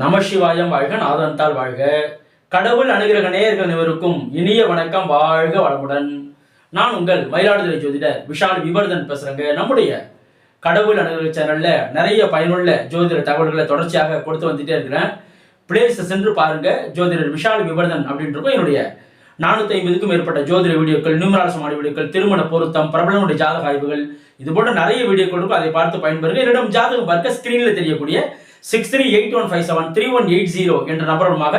நமசிவாயம் வாழ்க நாதந்தால் வாழ்க. கடவுள் அணுகிற நேயர்கள் அனைவருக்கும் இனிய வணக்கம் வாழ்க வளமுடன். நான் உங்கள் மயிலாடுதுறை ஜோதிடர் விஷால் விவர்தன் பேசுறேங்க. நம்முடைய கடவுள் அணுகிற சேனல்ல நிறைய பயனுள்ள ஜோதிட தகவல்களை தொடர்ச்சியாக கொடுத்து வந்துட்டே இருக்கிறேன். பிளேஸ் சென்று பாருங்க. ஜோதிடர் விஷால் விவர்தன் அப்படின்ட்டு இருக்கும் என்னுடைய நானூத்தி ஐம்பதுக்கும் மேற்பட்ட ஜோதிட வீடியோக்கள் நியூமராசமான வீடியோக்கள் திருமண பொருத்தம் பிரபலனுடைய ஜாதக ஆய்வுகள் இது போன்ற நிறைய வீடியோக்கள் இருக்கும். அதை பார்த்து பயன்பெறுங்க. என்னிடம் ஜாதகம் பார்க்க ஸ்கிரீன்ல தெரியக்கூடிய six three eight one five seven three one eight zero என்ற நம்பர் மூலமாக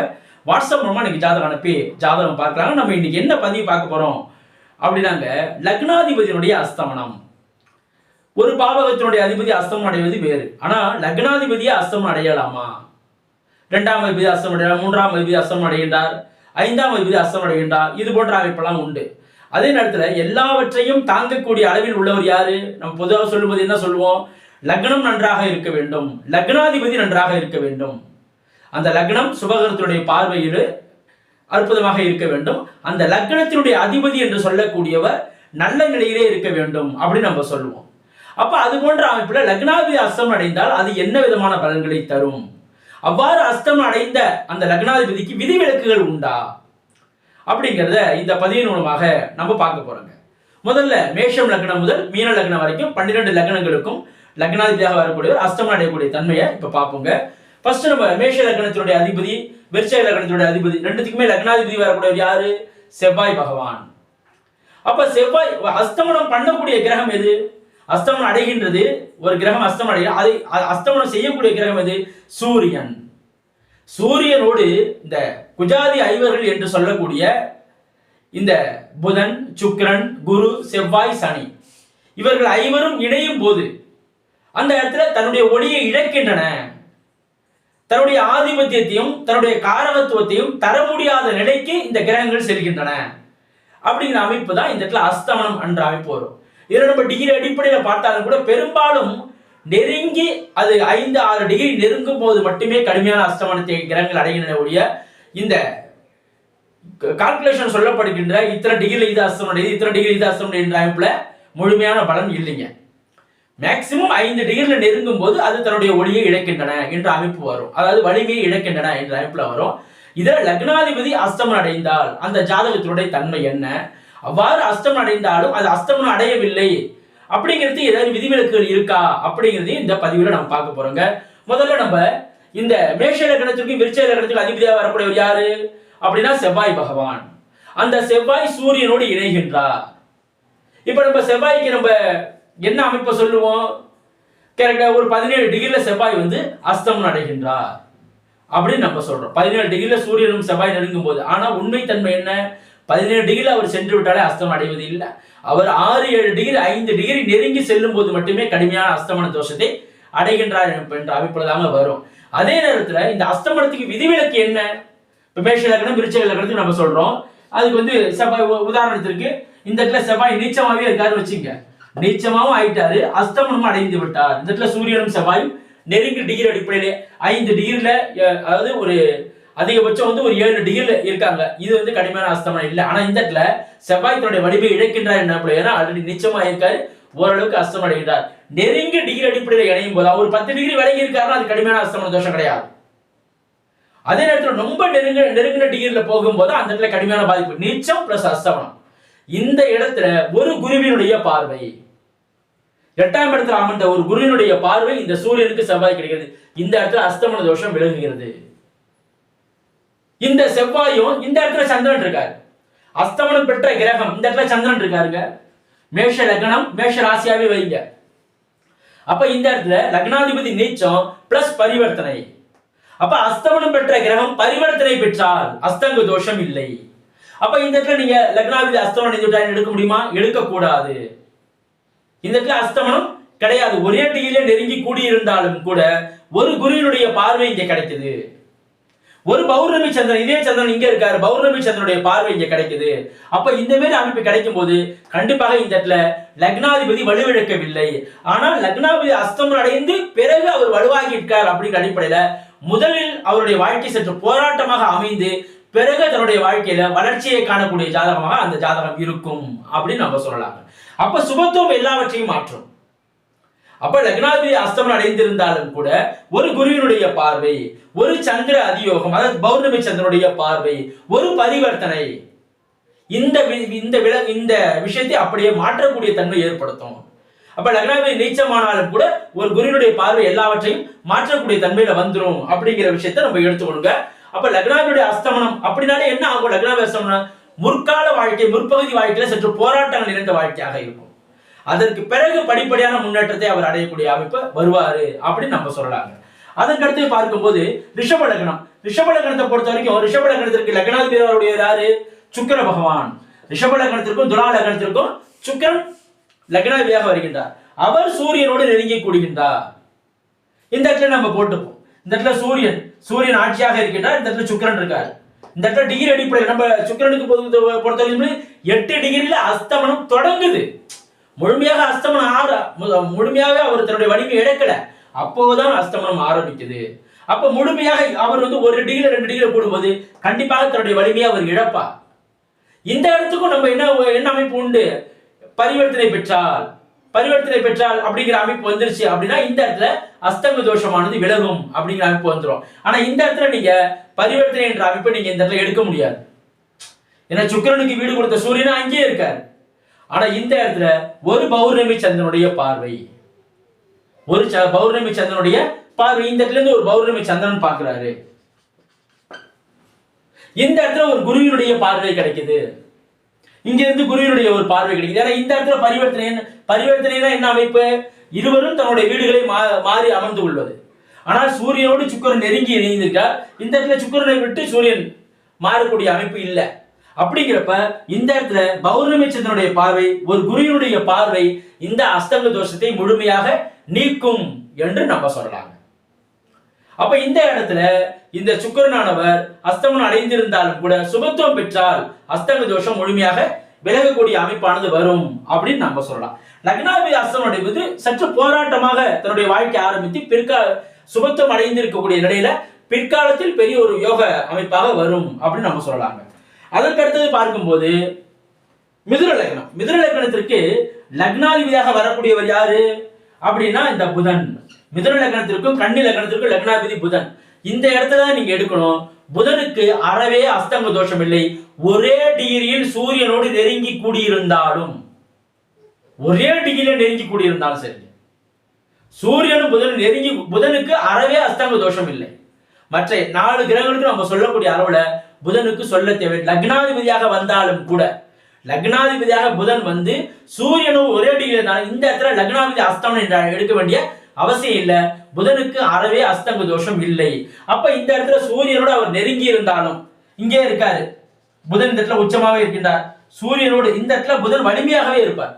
வாட்ஸ்அப் மூலமாக இன்னைக்கு ஜாதகம் அனுப்பி ஜாதகம் பார்க்கலாங்க. நம்ம இன்னைக்கு என்ன பதிவு பார்க்க போகிறோம் அப்படின்னாங்க லக்னாதிபதியினுடைய அஸ்தமனம். ஒரு பாவகத்தினுடைய அதிபதி அஸ்தமம் அடைவது வேறு. ஆனால் லக்னாதிபதியை அஸ்தமம் அடையலாமா? ரெண்டாம் அதிபதி அஸ்தம் அடையலாம் மூன்றாம் அதிபதி அஸ்தம் அடைகின்றார் ஐந்தாம் அதிபதி அஸ்தம் அடைகின்றார் இது போன்ற அமைப்பெல்லாம் உண்டு. அதே நேரத்தில் எல்லாவற்றையும் தாங்கக்கூடிய அளவில் உள்ளவர் யாரு? நம்ம பொதுவாக சொல்லும்போது என்ன சொல்லுவோம்? லக்னம் நன்றாக இருக்க வேண்டும். லக்னாதிபதி நன்றாக இருக்க வேண்டும். அந்த லக்னம் சுபகரத்தினுடைய பார்வையில் அற்புதமாக இருக்க வேண்டும். அந்த லக்னத்தினுடைய அதிபதி என்று சொல்லக்கூடியவர் நல்ல நிலையிலே இருக்க வேண்டும் அப்படின்னு நம்ம சொல்லுவோம். அப்ப அது போன்ற அமைப்புல லக்னாதிபதி அஸ்தம் அடைந்தால் அது என்ன விதமான பலன்களை தரும்? அவ்வாறு அஸ்தம் அடைந்த அந்த லக்னாதிபதிக்கு விதிவிலக்குகள் உண்டா? அப்படிங்கிறத இந்த பதிவின் மூலமாக நம்ம பார்க்க போறோங்க. முதல்ல மேஷம் லக்னம் முதல் மீன லக்னம் வரைக்கும் பன்னிரெண்டு லக்னங்களுக்கும் லக்னாதிபதியாக வரக்கூடியவர் அஸ்தமனம் அடையக்கூடிய தன்மையை இப்ப பார்ப்போங்க. ஃபர்ஸ்ட் நம்ம மேஷ லக்னத்தினுடைய அதிபதி விருச்சக லக்னத்தினுடைய அதிபதி ரெண்டுத்துக்குமே லக்னாதிபதி வரக்கூடியவர் யாரு? செவ்வாய் பகவான். அப்ப செவ்வாய் அஸ்தமனம் பண்ணக்கூடிய கிரகம் எது? அஸ்தமனம் அடைகின்றது ஒரு கிரகம் அஸ்தமனம் அடைய அதை அஸ்தமனம் செய்யக்கூடிய கிரகம் எது? சூரியன். சூரியனோடு இந்த குஜாதி ஐவர்கள் என்று சொல்லக்கூடிய இந்த புதன் சுக்கிரன் குரு செவ்வாய் சனி. இவர்கள் ஐவரும் இணையும் போது அந்த இடத்துல தன்னுடைய ஒளியை இழக்கின்றன. தன்னுடைய ஆதிபத்தியத்தையும் தன்னுடைய காரகத்துவத்தையும் தர முடியாத நிலைக்கு இந்த கிரகங்கள் செல்கின்றன. அப்படிங்கிற அமைப்பு தான் இந்த இடத்துல அஸ்தமனம் என்ற அமைப்பு வரும். இதில் நம்ம டிகிரி அடிப்படையில் பார்த்தாலும் கூட பெரும்பாலும் நெருங்கி அது ஐந்து ஆறு டிகிரி நெருங்கும் போது மட்டுமே கடுமையான அஸ்தமனத்தை கிரகங்கள் அடைகின்றன ஒழிய இந்த கால்குலேஷன் சொல்லப்படுகின்ற இத்தனை டிகிரி இது அஸ்தமனம் இத்தனை டிகிரி இது அஸ்தமனம் என்ற அமைப்பில் முழுமையான பலன் இல்லைங்க. மேக்சிமம் ஐந்து டிகிரியில் நெருங்கும் போது அது தன்னுடைய ஒளியை இழக்கின்றன என்ற அமைப்பு வரும். அதாவது வலிமையை இழக்கின்றன என்ற அமைப்புல வரும். இதில் லக்னாதிபதி அஸ்தமனம் அடைந்தால் அந்த ஜாதகத்தினுடைய தன்மை என்ன? அவ்வாறு அஸ்தமன் அடைந்தாலும் அது அஸ்தமனம் அடையவில்லை. அப்படிங்கிறது ஏதாவது விதிவிலக்குகள் இருக்கா? அப்படிங்கிறதையும் இந்த பதிவில் நம்ம பார்க்க போறோங்க. முதல்ல நம்ம இந்த மேஷ லக்னத்திற்கும் விருச்ச லக்னத்துக்கும் அதிபதியாக வரக்கூடியவர் யாரு? அப்படின்னா செவ்வாய் பகவான். அந்த செவ்வாய் சூரியனோடு இணைகின்றார். இப்போ நம்ம செவ்வாய்க்கு நம்ம என்ன அமைப்பை சொல்லுவோம்? கரெக்டாக ஒரு பதினேழு டிகிரில செவ்வாய் வந்து அஸ்தமனம் அடைகின்றார் அப்படின்னு நம்ம சொல்கிறோம் பதினேழு டிகிரியில் சூரியனும் செவ்வாய் நெருங்கும் போது ஆனால் உண்மைத்தன்மை என்ன? பதினேழு டிகிரி அவர் சென்று விட்டாலே அஸ்தமனம் அடைவது இல்லை. அவர் ஆறு ஏழு டிகிரி ஐந்து டிகிரி நெருங்கி செல்லும் போது மட்டுமே கடுமையான அஸ்தமன தோஷத்தை அடைகின்றார் என்ற அமைப்பில் தாங்க வரும். அதே நேரத்தில் இந்த அஸ்தமனத்துக்கு விதிவிலக்கு என்ன? இப்போ மேஷ லக்னம் விருச்சக லக்னத்துக்கு நம்ம சொல்கிறோம் அதுக்கு வந்து செவ்வாய் உ- உதாரணத்திற்கு இந்த இடத்துல செவ்வாய் நீச்சமாகவே இருக்காருன்னு வச்சுங்க நீச்சமாவும் ஆயிட்டாரு. அஸ்தமனமும் அடைந்து விட்டார். இந்த இடத்துல சூரியனும் செவ்வாயும் நெருங்கி டிகிரி அடிப்படையிலே ஐந்து டிகிரில அதாவது ஒரு அதிகபட்சம் வந்து ஒரு ஏழு டிகிரில இருக்காங்க. இது வந்து கடுமையான அஸ்தமனம் இல்லை. ஆனா இந்த இடத்துல செவ்வாய் தன்னுடைய வடிவை இழக்கின்றார் என்ன ஏன்னா ஆல்ரெடி நிச்சயமா இருக்காரு. ஓரளவுக்கு அஸ்தமனம் அடைகிறார். நெருங்கி டிகிரி அடிப்படையில் இணையும் போது அவர் பத்து டிகிரி விலகி இருக்காருன்னா அது கடுமையான அஸ்தமன தோஷம் கிடையாது. அதே நேரத்தில் ரொம்ப நெருங்க நெருங்கின டிகிரில போகும்போது அந்த இடத்துல கடுமையான பாதிப்பு. நீச்சம் பிளஸ் அஸ்தமனம். இந்த இடத்துல ஒரு குருவினுடைய பார்வை. எட்டாம் இடத்துல அமர்ந்த ஒரு குருவினுடைய பார்வை இந்த சூரியனுக்கு செவ்வாய் கிடைக்கிறது. இந்த இடத்துல அஸ்தமன தோஷம் விலகுகிறது. இந்த செவ்வாயும் இந்த இடத்துல சந்திரன் இருக்காரு. அஸ்தமனம் பெற்ற கிரகம் இந்த இடத்துல சந்திரன் இருக்காருங்க. மேஷ லக்னம் மேஷ ராசியாவே வைங்க. அப்ப இந்த இடத்துல லக்னாதிபதி நீச்சம் பிளஸ் பரிவர்த்தனை. அப்ப அஸ்தமனம் பெற்ற கிரகம் பரிவர்த்தனை பெற்றால் அஸ்தங்க தோஷம் இல்லை. அப்ப இந்த இடத்துல நீங்க லக்னாதிபதி அஸ்தமனம் எடுக்க முடியுமா? எடுக்க கூடாது இந்த அஸ்தமனம் கிடையாது. ஒரே டிகிரியில நெருங்கி கூடியிருந்தாலும் கூட ஒரு குருவினுடைய பார்வை இங்க கிடைக்குது. ஒரு பௌர்ணமி சந்திரன் இதே சந்திரன் இங்க இருக்காரு. பௌர்ணமி சந்திரனுடைய பார்வை இங்க கிடைக்குது. அப்ப இந்த மாதிரி அமைப்பு கிடைக்கும் போது கண்டிப்பாக இந்த இடத்துல லக்னாதிபதி வலுவிழக்கவில்லை. ஆனால் லக்னாதிபதி அஸ்தமனம் அடைந்து பிறகு அவர் வலுவாகி இருக்கார் அப்படிங்கிற அடிப்படையில முதலில் அவருடைய வாழ்க்கை சற்று போராட்டமாக அமைந்து பிறகு தன்னுடைய வாழ்க்கையில வளர்ச்சியை காணக்கூடிய ஜாதகமாக அந்த ஜாதகம் இருக்கும் அப்படின்னு நம்ம சொல்லலாம் அப்ப சுபத்துவம் எல்லாவற்றையும் மாற்றும். அப்ப லக்னாதிபதி அஸ்தமனம் அடைந்திருந்தாலும் கூட ஒரு குருவினுடைய பார்வை ஒரு சந்திர அதியோகம் அதாவது பௌர்ணமி சந்திரனுடைய பார்வை ஒரு பரிவர்த்தனை இந்த வி- இந்த வில இந்த விஷயத்தை அப்படியே மாற்றக்கூடிய தன்மை ஏற்படுத்தும். அப்ப லக்னாதிபதி நீச்சமானாலும் கூட ஒரு குருவினுடைய பார்வை எல்லாவற்றையும் மாற்றக்கூடிய தன்மையில வந்துரும் அப்படிங்கிற விஷயத்தை நம்ம எடுத்துக்கொள்ளுங்க. அப்ப லக்னாவினுடைய அஸ்தமனம் அப்படின்னாலே என்ன ஆகும்? லக்னாதிபதி அஸ்தமனம் முற்கால வாழ்க்கை முற்பகுதி வாழ்க்கையில சற்று போராட்டங்கள் நிறைந்த வாழ்க்கையாக இருக்கும். அதற்கு பிறகு படிப்படியான முன்னேற்றத்தை அவர் அடையக்கூடிய அமைப்பு வருவாரு அப்படின்னு நம்ம சொல்லலாங்க. அதற்கடுத்து பார்க்கும்போது ரிஷப லக்னம். ரிஷப லக்னத்தை பொறுத்த வரைக்கும் ரிஷப லக்னத்திற்கு லக்னாதிபதியுடைய யாரு? சுக்கிர பகவான். ரிஷப லக்னத்திற்கும் துலா லக்னத்திற்கும் சுக்கரன் லக்னாதிபதியாக வருகின்றார். அவர் சூரியனோடு நெருங்கி கூடுகின்றார். இந்த இடத்துல நம்ம போட்டுப்போம். இந்த இடத்துல சூரியன் சூரியன் ஆட்சியாக இருக்கின்றார். இந்த இடத்துல சுக்கரன் இருக்கார். இந்த இடத்துல டிகிரி அடிப்படையில் நம்ம சுக்கரனுக்கு பொறுத்த பொறுத்தவரைக்கும் எட்டு டிகிரியில அஸ்தமனம் தொடங்குது. முழுமையாக அஸ்தமனம் ஆற முழுமையாக அவர் தன்னுடைய வலிமை இழக்கல. அப்போதான் அஸ்தமனம் ஆரம்பிக்குது. அப்ப முழுமையாக அவர் வந்து ஒரு டிகிரி ரெண்டு டிகிரி போடும்போது கண்டிப்பாக தன்னுடைய வலிமையை அவர் இழப்பார். இந்த இடத்துக்கும் நம்ம என்ன என்ன அமைப்பு உண்டு? பரிவர்த்தனை பெற்றால். பரிவர்த்தனை பெற்றால் அப்படிங்கிற அமைப்பு வந்துருச்சு அப்படின்னா இந்த இடத்துல அஸ்தங்க தோஷமானது விலகும் அப்படிங்கிற அமைப்பு வந்துடும் ஆனா இந்த இடத்துல நீங்க பரிவர்த்தனை என்ற அமைப்பை நீங்க இந்த இடத்துல எடுக்க முடியாது. ஏன்னா சுக்கிரனுக்கு வீடு கொடுத்த சூரியன் அங்கேயே இருக்கார். ஆனா இந்த இடத்துல ஒரு பௌர்ணமி சந்திரனுடைய பார்வை. ஒரு ச- பௌர்ணமி சந்திரனுடைய பார்வை. இந்த இடத்துல இருந்து ஒரு பௌர்ணமி சந்திரன் பாக்குறாரு இந்த இடத்துல ஒரு குருவினுடைய பார்வை கிடைக்குது. இங்க இருந்து குருவினுடைய ஒரு பார்வை கிடைக்குது. ஏன்னா இந்த இடத்துல பரிவர்த்தனை என்ன பரிவர்த்தனைனா என்ன அமைப்பு? இருவரும் தன்னுடைய வீடுகளை மா- மாறி அமர்ந்து கொள்வது. ஆனால் சூரியனோடு சுக்கரன் நெருங்கி இணைந்திருக்கார் இந்த இடத்துல சுக்கரனை விட்டு சூரியன் மாறக்கூடிய அமைப்பு இல்லை. அப்படிங்கிறப்ப இந்த இடத்துல பௌர்ணமி சந்திரனுடைய பார்வை ஒரு குருவினுடைய பார்வை இந்த அஸ்தங்க தோஷத்தை முழுமையாக நீக்கும் என்று நம்ம சொல்லலாம் அப்ப இந்த இடத்துல இந்த சுக்கரனானவர் அஸ்தமனம் அடைந்திருந்தாலும் கூட சுபத்துவம் பெற்றால் அஸ்தங்க தோஷம் முழுமையாக விலகக்கூடிய அமைப்பானது வரும் அப்படின்னு நம்ம சொல்லலாம். லக்னாபதி அஸ்தமனம் அடைவது சற்று போராட்டமாக தன்னுடைய வாழ்க்கை ஆரம்பித்து பிற்கா சுபத்துவம் அடைந்திருக்கக்கூடிய நிலையில பிற்காலத்தில் பெரிய ஒரு யோக அமைப்பாக வரும் அப்படின்னு நம்ம சொல்லலாங்க. அதற்கு அடுத்தது பார்க்கும்போது மிதுர லக்னம். மிதுர லக்னத்திற்கு லக்னாதிபதியாக வரக்கூடியவர் யாரு? அப்படின்னா இந்த புதன். மிதுன லக்னத்திற்கும் கன்னி லக்னத்திற்கும் லக்னாதிபதி புதன். இந்த இடத்துல தான் நீங்க எடுக்கணும். புதனுக்கு அறவே அஸ்தங்க தோஷம் இல்லை. ஒரே டிகிரியில் சூரியனோடு நெருங்கி கூடியிருந்தாலும். ஒரே டிகிரியில நெருங்கி கூடியிருந்தாலும் சரி. சூரியனும் புதன் நெருங்கி புதனுக்கு அறவே அஸ்தங்க தோஷம் இல்லை. மற்ற நாலு கிரகங்களுக்கு நம்ம சொல்லக்கூடிய அளவுல புதனுக்கு சொல்ல தேவை. லக்னாதிபதியாக வந்தாலும் கூட லக்னாதிபதியாக புதன் வந்து சூரியனும் ஒரே டிகிரி இருந்தாலும் இந்த இடத்துல லக்னாதிபதி அஸ்தமனம் என்ற எடுக்க வேண்டிய அவசியம் இல்லை. புதனுக்கு அறவே அஸ்தங்க தோஷம் இல்லை. அப்ப இந்த இடத்துல சூரியனோடு அவர் நெருங்கி இருந்தாலும் இங்கே இருக்காரு. புதன் இந்த இடத்துல உச்சமாகவே இருக்கின்றார். சூரியனோடு இந்த இடத்துல புதன் வலிமையாகவே இருப்பார்.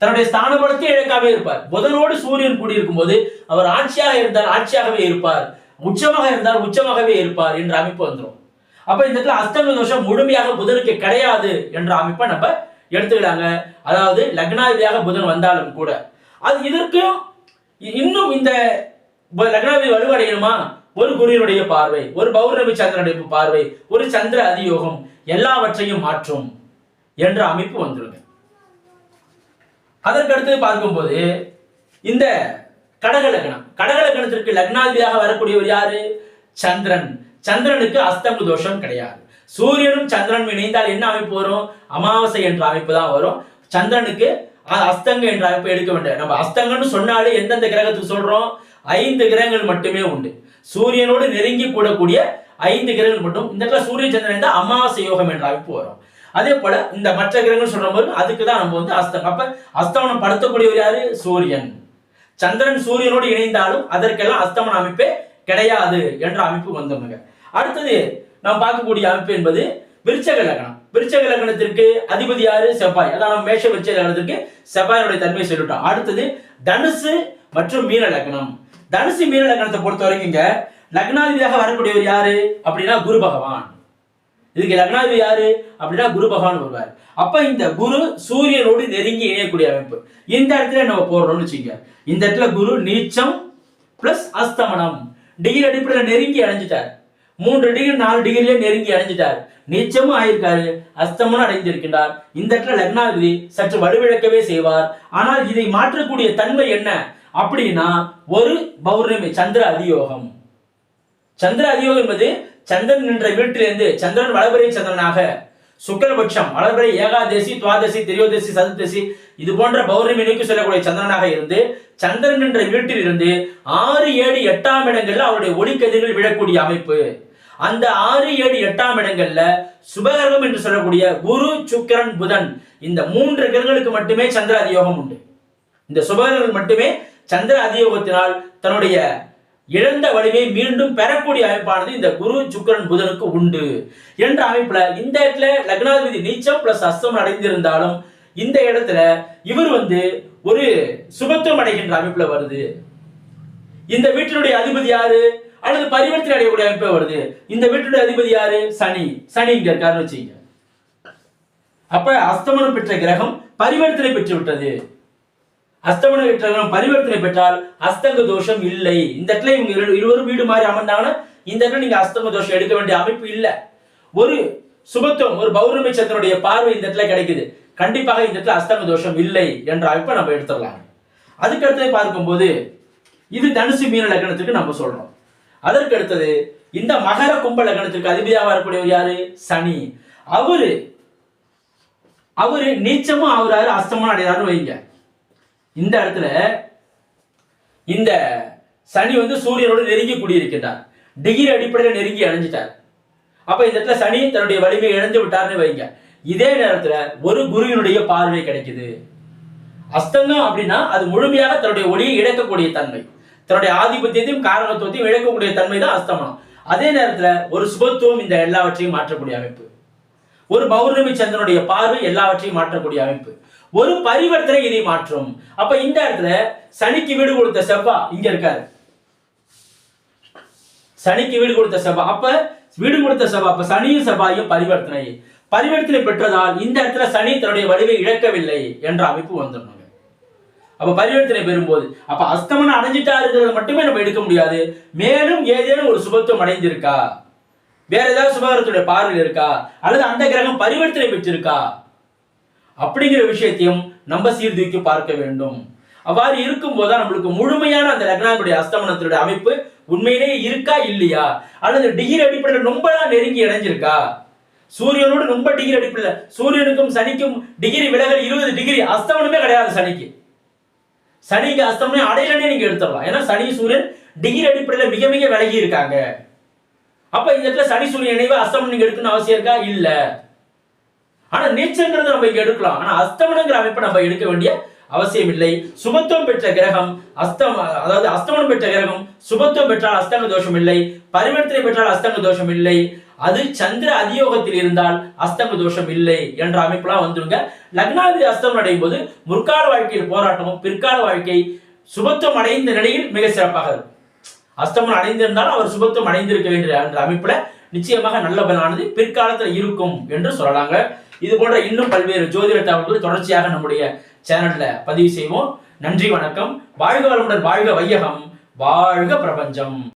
தன்னுடைய ஸ்தானபலத்தை இழக்காவே இருப்பார். புதனோடு சூரியன் கூடியிருக்கும் போது அவர் ஆட்சியாக இருந்தால் ஆட்சியாகவே இருப்பார். உச்சமாக இருந்தால் உச்சமாகவே இருப்பார் என்ற அமைப்பு வந்துடும் அப்ப இந்த இடத்துல அஸ்தங்க தோஷம் முழுமையாக புதனுக்கு கிடையாது என்ற அமைப்பை நம்ம எடுத்துக்கிறாங்க அதாவது லக்னாதிபதியாக புதன் வந்தாலும் கூட. அது இதற்கும் இன்னும் இந்த லக்னாவை வலுவடையணுமா? ஒரு குருவினுடைய பார்வை ஒரு பௌர்ணமி சந்திரனுடைய பார்வை ஒரு சந்திர அதியோகம் எல்லாவற்றையும் மாற்றும் என்ற அமைப்பு வந்துருங்க அதற்கடுத்து பார்க்கும்போது இந்த கடக லக்னம். கடக லக்னத்திற்கு லக்னாதிபதியாக வரக்கூடியவர் யாரு? சந்திரன். சந்திரனுக்கு அஸ்தம தோஷம் கிடையாது. சூரியனும் சந்திரனும் இணைந்தால் என்ன அமைப்பு வரும்? அமாவாசை என்ற அமைப்பு தான் வரும். சந்திரனுக்கு அஸ்தங்க என்ற அமைப்பு எடுக்க வேண்டாம் நம்ம அஸ்தங்கன்னு சொன்னாலே எந்தெந்த கிரகத்துக்கு சொல்றோம்? ஐந்து கிரகங்கள் மட்டுமே உண்டு. சூரியனோடு நெருங்கி கூடக்கூடிய ஐந்து கிரகங்கள் மட்டும். இந்த இடத்துல சூரிய சந்திரன் இருந்தால் அமாவாசை யோகம் என்ற அமைப்பு வரும். அதே போல இந்த மற்ற கிரகங்கள் சொல்ற போது அதுக்கு தான் நம்ம வந்து அஸ்தம் அப்ப அஸ்தமனம் படுத்தக்கூடியவர் யாரு? சூரியன். சந்திரன் சூரியனோடு இணைந்தாலும் அதற்கெல்லாம் அஸ்தமன அமைப்பே கிடையாது என்ற அமைப்பு வந்தோமுங்க அடுத்தது நாம் பார்க்கக்கூடிய அமைப்பு என்பது விருச்சக லக்னம். விருச்சக லக்னத்திற்கு அதிபதி யாரு? செவ்வாய். அதான் மேஷ விருச்சக லக்னத்திற்கு செவ்வாயினுடைய தன்மையை சொல்லிட்டோம் அடுத்தது தனுசு மற்றும் மீன லக்னம் தனுசு மீன லக்னத்தை பொறுத்த வரைக்கும் இங்க லக்னாதிபதியாக வரக்கூடியவர் யாரு? அப்படின்னா குரு பகவான். இதுக்கு லக்னாதிபதி யாரு? அப்படின்னா குரு பகவான் வருவார். அப்ப இந்த குரு சூரியனோடு நெருங்கி இணையக்கூடிய அமைப்பு. இந்த இடத்துல நம்ம போடுறோம்னு வச்சுங்க இந்த இடத்துல குரு நீச்சம் பிளஸ் அஸ்தமனம். டிகிரி அடிப்படையில் நெருங்கி அடைஞ்சிட்டார். மூன்று டிகிரி நாலு டிகிரியே நெருங்கி அடைஞ்சிட்டார். நீச்சமும் ஆயிருக்காரு அஸ்தமனும் அடைந்திருக்கின்றார். இந்த இடத்துல லக்னாதிபதி சற்று வலுவிழக்கவே செய்வார். ஆனால் இதை மாற்றக்கூடிய தன்மை என்ன? அப்படின்னா ஒரு பௌர்ணமி சந்திர அதியோகம். சந்திர அதியோகம் என்பது சந்திரன் என்ற வீட்டிலிருந்து சந்திரன் வளபெரிய சந்திரனாக சுக்கரபட்சம் வளபெரிய ஏகாதசி துவாதசி திரியோதசி சதுர்தசி இது போன்ற பௌர்ணமி நோக்கி சொல்லக்கூடிய சந்திரனாக இருந்து சந்திரன் என்ற வீட்டில் இருந்து ஆறு ஏழு எட்டாம் இடங்களில் அவருடைய ஒளிக்கதிர்கள் விழக்கூடிய அமைப்பு. அந்த ஆறு ஏழு எட்டாம் இடங்கள்ல சுபகிரகம் என்று சொல்லக்கூடிய குரு சுக்கிரன் புதன் இந்த மூன்று கிரகங்களுக்கு மட்டுமே சந்திர அதியோகம் உண்டு. இந்த சுபகரங்கள் மட்டுமே சந்திர அதியோகத்தினால் தன்னுடைய இழந்த வலிமை மீண்டும் பெறக்கூடிய அமைப்பானது இந்த குரு சுக்கிரன் புதனுக்கு உண்டு. என்ற அமைப்புல இந்த இடத்துல லக்னாதிபதி நீச்சம் பிளஸ் அஸ்தம் அடைந்திருந்தாலும் இந்த இடத்துல இவர் வந்து ஒரு சுபத்துவம் அடைகின்ற அமைப்புல வருது. இந்த வீட்டினுடைய அதிபதி யாரு? அல்லது பரிவர்த்தனை அடையக்கூடிய அமைப்பு வருது. இந்த வீட்டுடைய அதிபதி யாரு? சனி. சனி இங்க இருக்காருன்னு வச்சுங்க அப்ப அஸ்தமனம் பெற்ற கிரகம் பரிவர்த்தனை பெற்று விட்டது அஸ்தமன கிரகம் பரிவர்த்தனை பெற்றால் அஸ்தங்க தோஷம் இல்லை. இந்த இடத்துல இவங்க இரு- இருவரும் வீடு மாதிரி அமர்ந்தாங்கன்னா இந்த இடத்துல நீங்க அஸ்தம தோஷம் எடுக்க வேண்டிய அமைப்பு இல்லை. ஒரு சுபத்துவம் ஒரு பௌர்ணமி சந்திரனுடைய பார்வை இந்த இடத்துல கிடைக்குது. கண்டிப்பாக இந்த இடத்துல அஸ்தங்க தோஷம் இல்லை என்ற அமைப்பை நம்ம எடுத்துடலாம். அதுக்கு அடுத்தது பார்க்கும்போது இது தனுசு மீன லக்னத்துக்கு நம்ம சொல்றோம். அதற்கு அடுத்தது இந்த மகர கும்ப லக்னத்திற்கு அதிபதியாக வரக்கூடியவர் யாரு? சனி. அவரு அவரு நீச்சமும் ஆகுறாரு அஸ்தமும் அடைகிறாருன்னு வைங்க. இந்த இடத்துல இந்த சனி வந்து சூரியனோடு நெருங்கி குடியிருக்கின்றார். டிகிரி அடிப்படையில் நெருங்கி அடைஞ்சிட்டார். அப்ப இந்த இடத்துல சனி தன்னுடைய வலிமையை இழந்து விட்டார்னு வைங்க. இதே நேரத்துல ஒரு குருவினுடைய பார்வை கிடைக்குது. அஸ்தங்கம் அப்படின்னா அது முழுமையாக தன்னுடைய ஒளியை இழக்கக்கூடிய தன்மை. தன்னுடைய ஆதிபத்தியத்தையும் காரணத்துவத்தையும் இழக்கக்கூடிய தன்மை தான் அஸ்தமனம். அதே நேரத்துல ஒரு சுபத்துவம் இந்த எல்லாவற்றையும் மாற்றக்கூடிய அமைப்பு. ஒரு பௌர்ணமி சந்திரனுடைய பார்வை எல்லாவற்றையும் மாற்றக்கூடிய அமைப்பு. ஒரு பரிவர்த்தனை இதை மாற்றும். அப்ப இந்த இடத்துல சனிக்கு வீடு கொடுத்த செவ்வா இங்க இருக்காரு. சனிக்கு வீடு கொடுத்த செவ்வா. அப்ப வீடு கொடுத்த செவ்வா அப்ப சனியும் செவ்வாயும் பரிவர்த்தனை. பரிவர்த்தனை பெற்றதால் இந்த இடத்துல சனி தன்னுடைய வடிவை இழக்கவில்லை என்ற அமைப்பு வந்துடணும். அப்ப பரிவர்த்தனை பெறும்போது அப்ப அஸ்தமனம் அடைஞ்சிட்டாருங்கிறத மட்டுமே நம்ம எடுக்க முடியாது. மேலும் ஏதேனும் ஒரு சுபத்துவம் அடைஞ்சிருக்கா? வேற ஏதாவது சுபகரத்துடைய பார்வையில் இருக்கா? அல்லது அந்த கிரகம் பரிவர்த்தனை பெற்றிருக்கா? அப்படிங்கிற விஷயத்தையும் நம்ம சீர்தூக்கி பார்க்க வேண்டும். அவ்வாறு இருக்கும்போது நம்மளுக்கு முழுமையான அந்த லக்னாவுடைய அஸ்தமனத்தினுடைய அமைப்பு உண்மையிலேயே இருக்கா இல்லையா? அல்லது டிகிரி அடிப்படையில் ரொம்ப நெருங்கி இணைஞ்சிருக்கா? சூரியனோடு ரொம்ப டிகிரி அடிப்படையில் சூரியனுக்கும் சனிக்கும் டிகிரி விலகல் இருபது டிகிரி அஸ்தமனமே கிடையாது சனிக்கு. சனிக்கு அஸ்தமனம் அடையலனே நீங்க எடுத்துடலாம். ஏன்னா சனி சூரியன் டிகிரி அடிப்படையில் மிக மிக விலகி இருக்காங்க. அப்ப இந்த இடத்துல சனி சூரியன் இணைவு அஸ்தமனம் நீங்க எடுக்கணும் அவசியம் இருக்கா? இல்ல. ஆனா நீச்சங்கிறது நம்ம இங்க எடுக்கலாம். ஆனா அஸ்தமனங்கிற அமைப்பை நம்ம எடுக்க வேண்டிய அவசியமில்லை. சுபத்துவம் பெற்ற கிரகம் அஸ்தம் அதாவது அஸ்தமனம் பெற்ற கிரகம் சுபத்துவம் பெற்றால் அஸ்தங்க தோஷம் இல்லை பரிவர்த்தனை பெற்றால் அஸ்தங்க தோஷம் இல்லை அது சந்திர அதியோகத்தில் இருந்தால் அஸ்தங்க தோஷம் இல்லை என்ற அமைப்புலாம் வந்துருங்க. லக்னாதிபதி அஸ்தமனம் அடையும் போது முற்கால வாழ்க்கையில் போராட்டமும் பிற்கால வாழ்க்கை சுபத்துவம் அடைந்த நிலையில் மிக சிறப்பாக இருக்கும். அஸ்தமனம் அடைந்திருந்தாலும் அவர் சுபத்துவம் அடைந்திருக்க வேண்டிய என்ற அமைப்புல நிச்சயமாக நல்ல பலனானது பிற்காலத்தில் இருக்கும் என்று சொல்லலாங்க. இது போன்ற இன்னும் பல்வேறு ஜோதிட தகவல்கள் தொடர்ச்சியாக நம்முடைய சேனல்ல பதிவு செய்வோம். நன்றி வணக்கம். வாழ்க வளமுடன் வாழ்க வையகம். வாழ்க பிரபஞ்சம்.